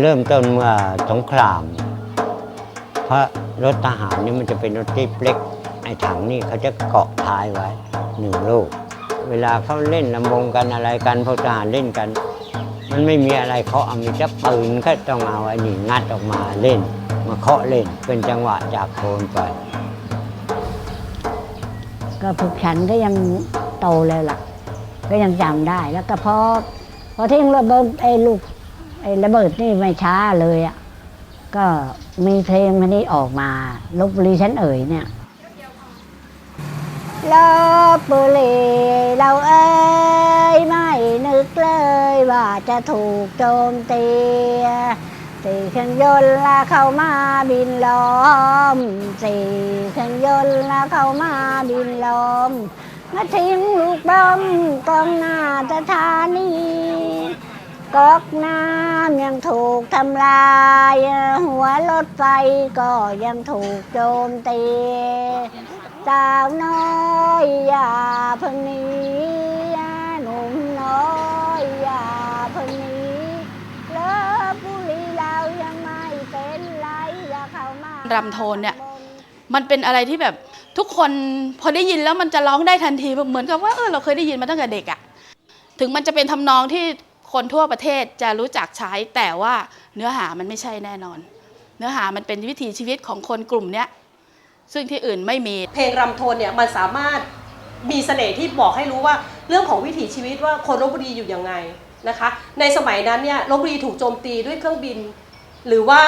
เริ่มต้นเมื่อสงคราม เพราะรถทหารนี่มันจะเป็นรถจิ๊บเล็ก ไอ้ถังนี่เขาจะเกาะท้ายไว้หนึ่งลูก เวลาเขาเล่นลำวงกันอะไรกันพวกทหารเล่นกัน มันไม่มีอะไรเขาเอามีแต่ปืนก็ต้องเอาไอ้นี่งัดออกมาเล่น มาเคาะเล่นเป็นจังหวะจากโคนไป ก็พวกฉันก็ยังโตเลยล่ะ ก็ยังจำได้แล้วก็พอพอทิ้งระเบิดไอ้ลูก ไอ้ระเบิดนี่ไม่ช้าเลยอะก็มีเพลงมันนี้ออกมาลบบุรีฉันเอ่ยเนี่ยลบบุรีเราเอ้ยไม่นึกเลยว่าจะถูกโจมตีสี่เครื่องยนต์ละเข้ามาบินล้อมสี่เครื่องยนต์ละเข้ามาบินล้อมมาทิ้งลูกบอมกองหน้าสถานี ก๊อกน้ำยังถูกทำลาย หัวรถไฟก็ยังถูกโจมตี สาวน้อยอย่าเพิ่งหนีหนุ่มน้อยอย่าเพิ่งหนีเลิฟบุรีเรายังไม่เป็นไรอย่าเข้ามารำโทนเนี่ยมันเป็นอะไรที่แบบทุกคนพอได้ยินแล้วมันจะร้องได้ทันทีเหมือนกับว่าเออเราเคยได้ยินมาตั้งแต่เด็กอะถึงมันจะเป็นทำนองที่ คนทั่วประเทศจะรู้จักใช้แต่ว่าเนื้อหามันไม่ใช่แน่นอน เนื้อหามันเป็นวิถีชีวิตของคนกลุ่มเนี้ยซึ่งที่อื่นไม่มี เพลงรำโทนเนี่ยมันสามารถมีเสน่ห์ที่บอกให้รู้ว่าเรื่องของวิถีชีวิตว่าคนลบบุรีอยู่ยังไงนะคะ ในสมัยนั้นเนี่ยลบบุรีถูกโจมตีด้วยเครื่องบิน หรือว่า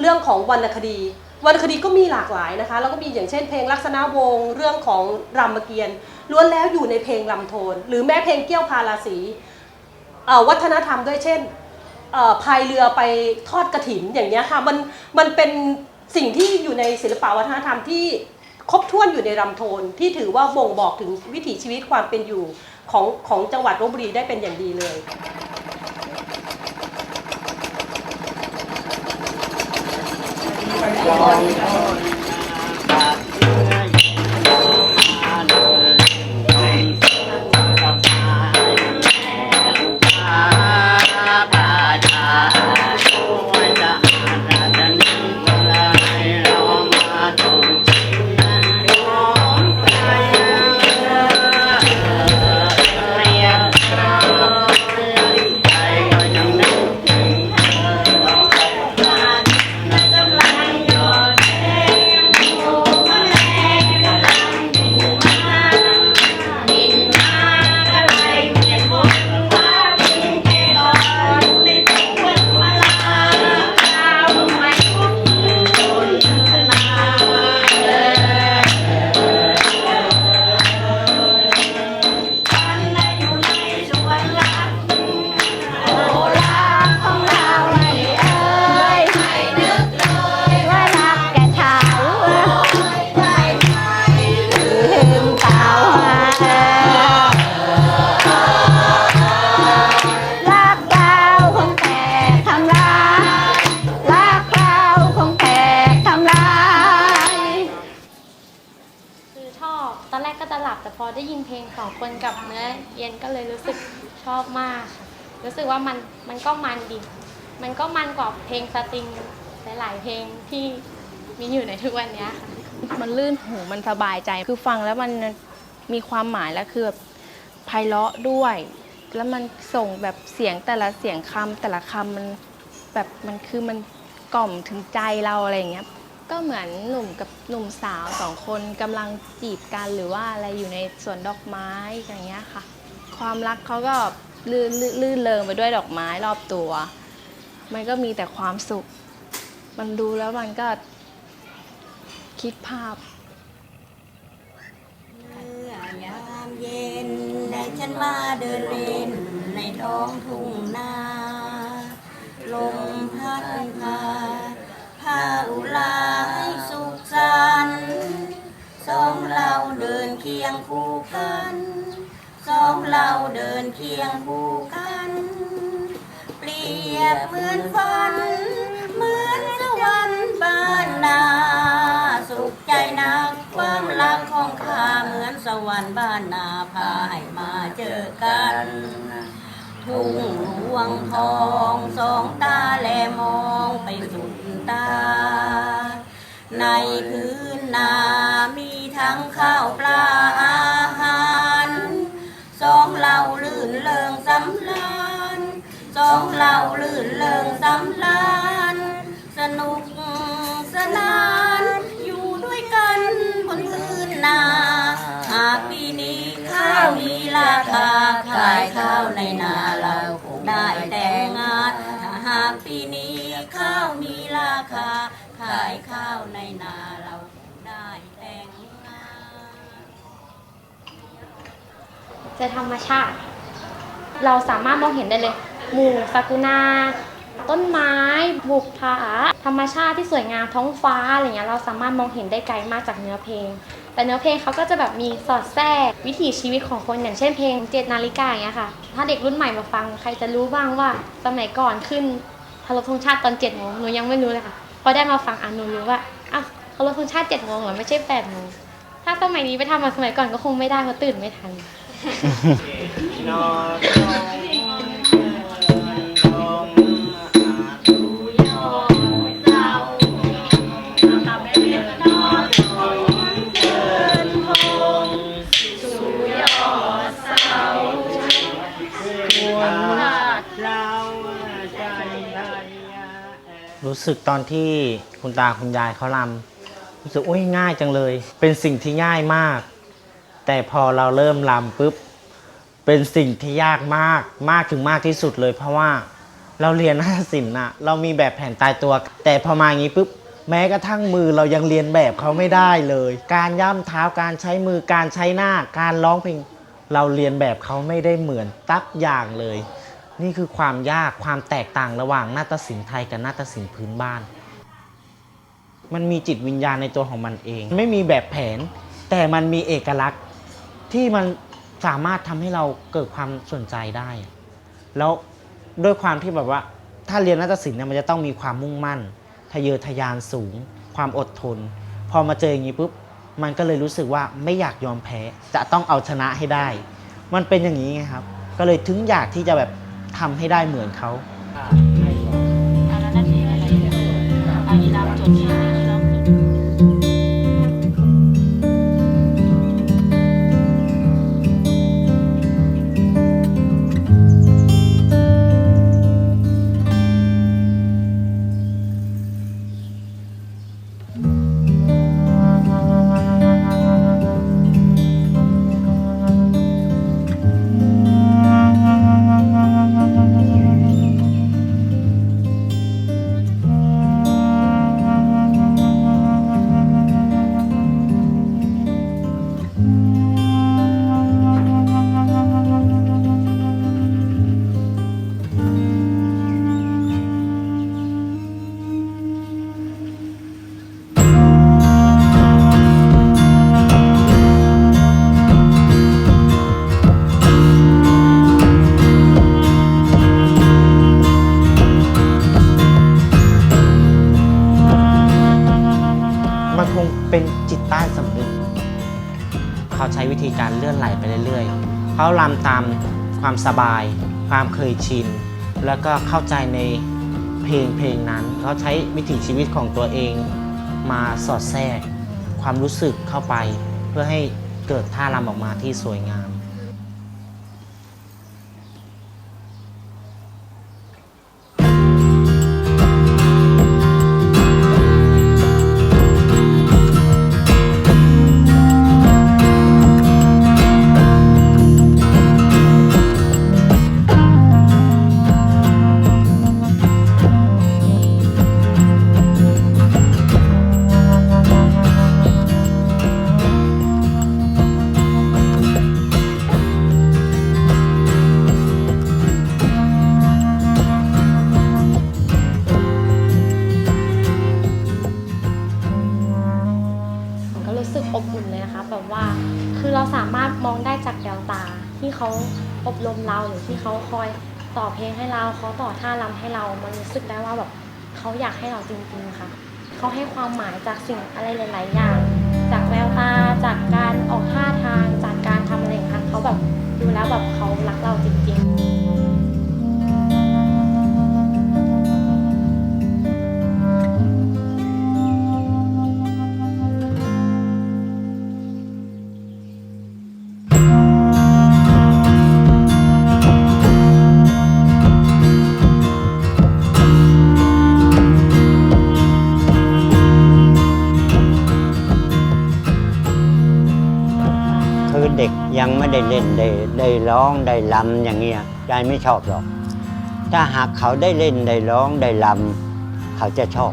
เรื่องของวรรณคดีวรรณคดีก็มีหลากหลายนะคะ แล้วก็มีอย่างเช่นเพลงลักษณะวงเรื่องของรามเกียรติ์ล้วนแล้วอยู่ในเพลงรำโทน หรือแม้เพลงเกี้ยวพาราศี วัฒนธรรมด้วยเช่นพายเรือไปทอดกระถินอย่างเงี้ยค่ะมันมันเป็นสิ่งที่อยู่ในศิลปวัฒนธรรมที่ครบถ้วนอยู่ในรำโทนที่ถือว่าบ่งบอกถึงวิถีชีวิตความเป็นอยู่ของของจังหวัดลบบุรีได้เป็นอย่างดีเลย มันก็มันดี มันก็มันกว่าเพลงสตริงหลาย ๆ เพลงที่มีอยู่ในทุกวันนี้ค่ะ มันลื่นหูมันสบายใจคือฟังแล้วมันมีความหมายแล้วคือแบบไพเราะด้วย แล้วมันส่งแบบเสียงแต่ละเสียงคำแต่ละคำมันแบบมันคือมันกล่อมถึงใจเราอะไรอย่างเงี้ยก็เหมือนหนุ่มกับหนุ่มสาวสองคนกำลังจีบกันหรือว่าอะไรอยู่ในสวนดอกไม้อย่างเงี้ยค่ะ ความรักเขาก็ ลื่นลื่นเริงไปด้วยดอกไม้รอบตัว มันก็มีแต่ความสุข มันดูแล้วมันก็คิดภาพยามเย็น ได้ฉันมาเดินเล่น ในท้องทุ่งนาลมพัดพาพาอุลาให้สุขสันต์สองเราเดินเคียงคู่กัน ของเราเดินเคียงคู่กัน เปรียบเหมือนฝัน เหมือนสวรรค์บ้านนา สุขใจนักความรักของข้าเหมือนสวรรค์บ้านนาพาให้มาเจอกัน ทุ่งหลวงทองสองตาแลมองไปสุดตา ในพื้นนามีทั้งข้าวปลา องเราลื่นเริงสำลานสนุกสนาน อยู่ด้วยกันบนพื้นนา หากปีนี้ข้าวมีราคาขายข้าวในนาเราคงได้แต่งงานถ้าหากปีนี้ข้าวมีราคาขายข้าวในนาเราคงได้แต่งงานเจอธรรมชาติ เราสามารถมองเห็นได้เลย หมู่ซากุนาต้นไม้บุกผาธรรมชาติที่สวยงามท้องฟ้าอะไรเงี้ยเราสามารถมองเห็นได้ไกลมากจากเนื้อเพลง แต่เนื้อเพลงเขาก็จะแบบมีสอดแทรกวิถีชีวิตของคนอย่างเช่นเพลงเจ็ดนาฬิกาอย่างเงี้ยค่ะ ถ้าเด็กรุ่นใหม่มาฟังใครจะรู้บ้างว่าสมัยก่อนขึ้นเคารพธงชาติตอนเจ็ดโมงหนูยังไม่รู้เลยค่ะพอได้มาฟังอะหนูรู้ว่าอ้าวเคารพธงชาติเจ็ดโมงเหรอไม่ใช่แปดโมงถ้าสมัยนี้ไปทำมาสมัยก่อนก็คงไม่ได้เพราะตื่นไม่ทัน รู้สึกตอนที่คุณตาคุณยายเขาลำรู้สึกอุ้ยง่ายจังเลย เป็นสิ่งที่ง่ายมาก แต่พอเราเริ่มลำปุ๊บเป็นสิ่งที่ยากมากมากถึงมากที่สุดเลย เพราะว่าเราเรียนนาฏศิลป์อะเรามีแบบแผนตายตัว แต่พอมาอย่างนี้ปุ๊บแม้กระทั่งมือเรายังเรียนแบบเขาไม่ได้เลย การย่ำเท้าการใช้มือการใช้หน้า การร้องเพลง เราเรียนแบบเขาไม่ได้เหมือนตักอย่างเลย นี่คือความยากความแตกต่างระหว่างนาฏศิลป์ไทยกับนาฏศิลป์พื้นบ้าน มันมีจิตวิญญาณในตัวของมันเอง ไม่มีแบบแผน แต่มันมีเอกลักษณ์ที่มันสามารถทำให้เราเกิดความสนใจได้ แล้วด้วยความที่แบบว่า ถ้าเรียนนาฏศิลป์เนี่ยมันจะต้องมีความมุ่งมั่น ทะเยอทะยานสูง ความอดทน พอมาเจออย่างนี้ปุ๊บมันก็เลยรู้สึกว่าไม่อยากยอมแพ้ จะต้องเอาชนะให้ได้ มันเป็นอย่างนี้ไงครับ ก็เลยถึงอยากที่จะแบบ ทำให้ได้เหมือนเขา ๆเขาลำตามความสบาย ความเคยชิน แล้วก็เข้าใจในเพลงเพลงนั้น เขาใช้วิถีชีวิตของตัวเองมาสอดแทรก ความรู้สึกเข้าไป เพื่อให้เกิดท่ารำออกมาที่สวยงาม เราหรือที่เขาคอยต่อเพลงให้เราเขาต่อท่ารำให้เรา มันรู้สึกได้ว่าแบบเขาอยากให้เราจริงๆค่ะเขาให้ความหมายจากสิ่งอะไรหลายๆอย่าง จากแววตาจากการออกท่าทางจากการทำอะไรอย่างเงี้ยเขาแบบดูแล้วแบบเขารักเราจริง องได้ลำอย่างเงี้ยยายไม่ชอบหรอก ถ้าหากเขาได้เล่นได้ร้องได้ลำเขาจะชอบ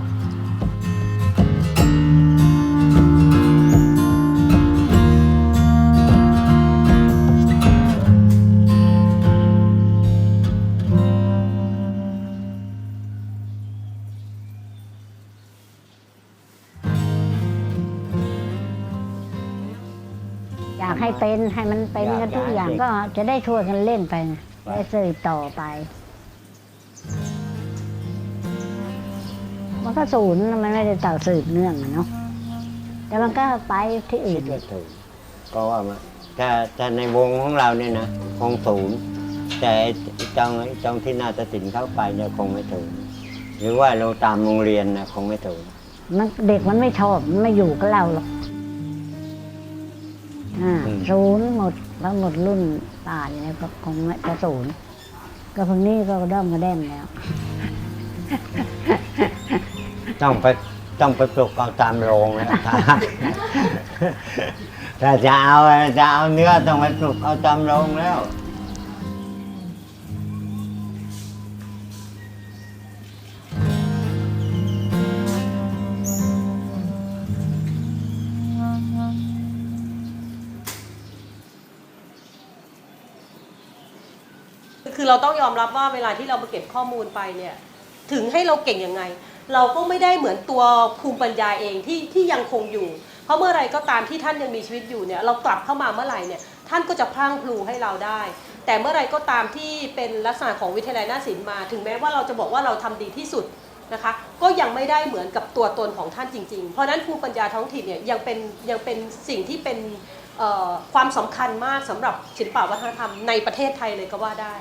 เป็นให้มันเป็นกันทุกอย่างก็จะได้ช่วยกันเล่นไปไงได้สืบต่อไป มันก็ศูนย์มันไม่ได้ต่อสืบเนื่องอะเนาะแต่มันก็ไปที่อื่นก็ถูกก็ว่ามาถ้าถ้าในวงของเราเนี่ยนะคงศูนย์แต่ไอ้จองไอ้จองที่นาฏศิลป์เข้าไปเนี่ยคงไม่ถึงหรือว่าเราตามโรงเรียนนะคงไม่ถึงมันเด็กมันไม่ชอบมันไม่อยู่กับเราหรอก อ่าอืม ศูนย์หมดแล้วหมดรุ่นป่านแล้วก็คงไม่จะศูนย์ก็เพิ่งนี้ก็ด้อมกระแดมแล้ว ต้องไปต้องไปปลุกเอาตามโรงแล้วถ้าถ้าจะเอาจะเอาเนื้อต้องไปปลุกเอาตามโรงแล้ว อเรามรับว่าเวลาที่เรามาเก็บข้อมูลไปเนี่ยถึงให้เราเก่งยังไง เราก็ไม่ได้เหมือนตัวภูมิปัญญาเองที่ที่ยังคงอยู่ เพราะเมื่อไรก็ตามที่ท่านยังมีชีวิตอยู่เนี่ยเรากลับเข้ามาเมื่อไหร่เนี่ยท่านก็จะพรั่งพลูให้เราได้ แต่เมื่อไรก็ตามที่เป็นลักษณะของวิทยาลัยนาศิลป์มา ถึงแม้ว่าเราจะบอกว่าเราทำดีที่สุดนะคะก็ยังไม่ได้เหมือนกับตัวตนของท่านจริง ๆ เพราะนั้นภูมิปัญญาท้องถิ่นเนี่ยยังเป็นยังเป็นสิ่งที่เป็นความสำคัญมากสำหรับศิลปวัฒนธรรมในประเทศไทยเลยก็ว่าได้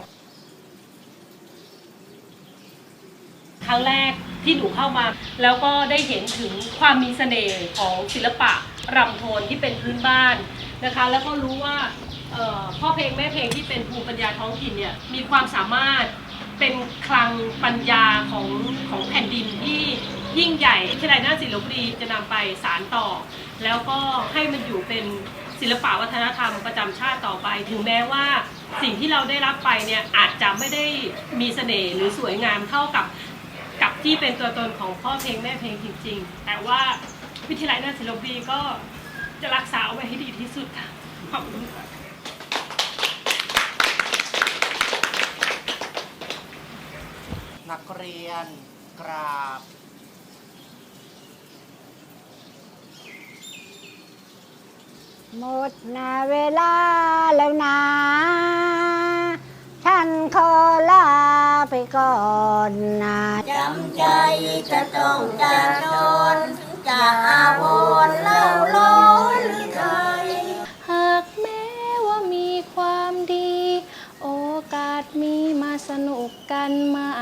ครั้งแรกที่หนูเข้ามา แล้วก็ได้เห็นถึงความมีเสน่ห์ของศิลปะรำโทนที่เป็นพื้นบ้านนะคะ แล้วก็รู้ว่าพ่อเพลงแม่เพลงที่เป็นภูมิปัญญาท้องถิ่นเนี่ยมีความสามารถเป็นคลังปัญญาของของแผ่นดินที่ยิ่งใหญ่ทยาลัยนาศิลปบุรีจะนำไปสารต่อ แล้วก็ให้มันอยู่เป็นศิลปะวัฒนธรรมประจำชาติต่อไป ถึงแม้ว่าสิ่งที่เราได้รับไปเนี่ยอาจจะไม่ได้มีเสน่ห์หรือสวยงามเท่ากับ ที่เป็นตัวตนของพ่อเพลงแม่เพลงจริง ๆ แต่ว่าวิทยาลัยนาฏศิลปบุรีก็จะรักษาเอาไว้ให้ดีที่สุดค่ะขอบคุณค่ะนักเรียนกราบ หมดนาเวลาแล้วนะฉันขอลาไปก่อนนะจำใจจะต้องจากจนจะอาวนเล่าล้อนใครหากแม้ว่ามีความดี โอกาสมีมาสนุกกันใหม่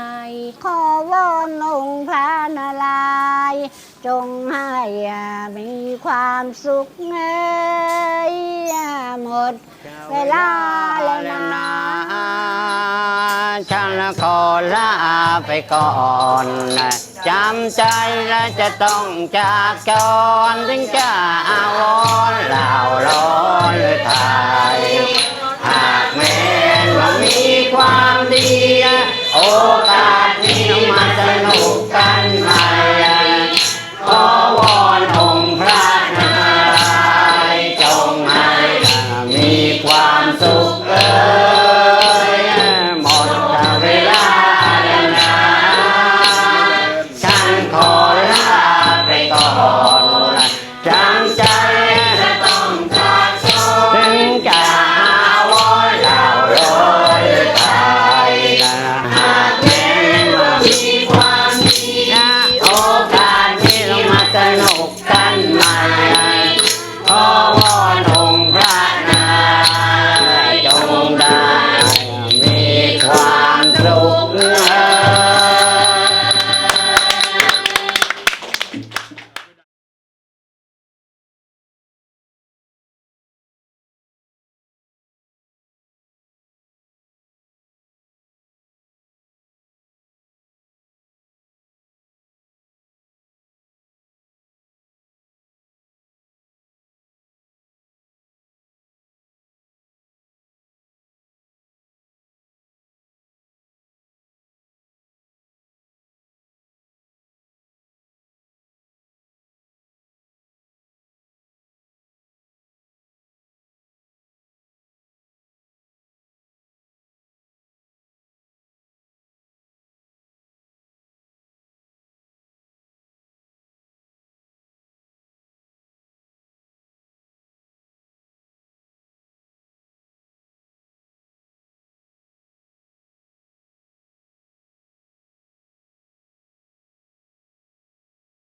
ขอวอนองค์พระ จงให้มีความสุขเงยหมด เวลาแล้วนะฉันขอลาไปก่อนนะจำใจและจะต้องจากจรถึงจะอาวรณ์เหล่าร้อนไทย หากแม้นว่ามีความดี โอกาสนี้มาสนุกกัน 아멘.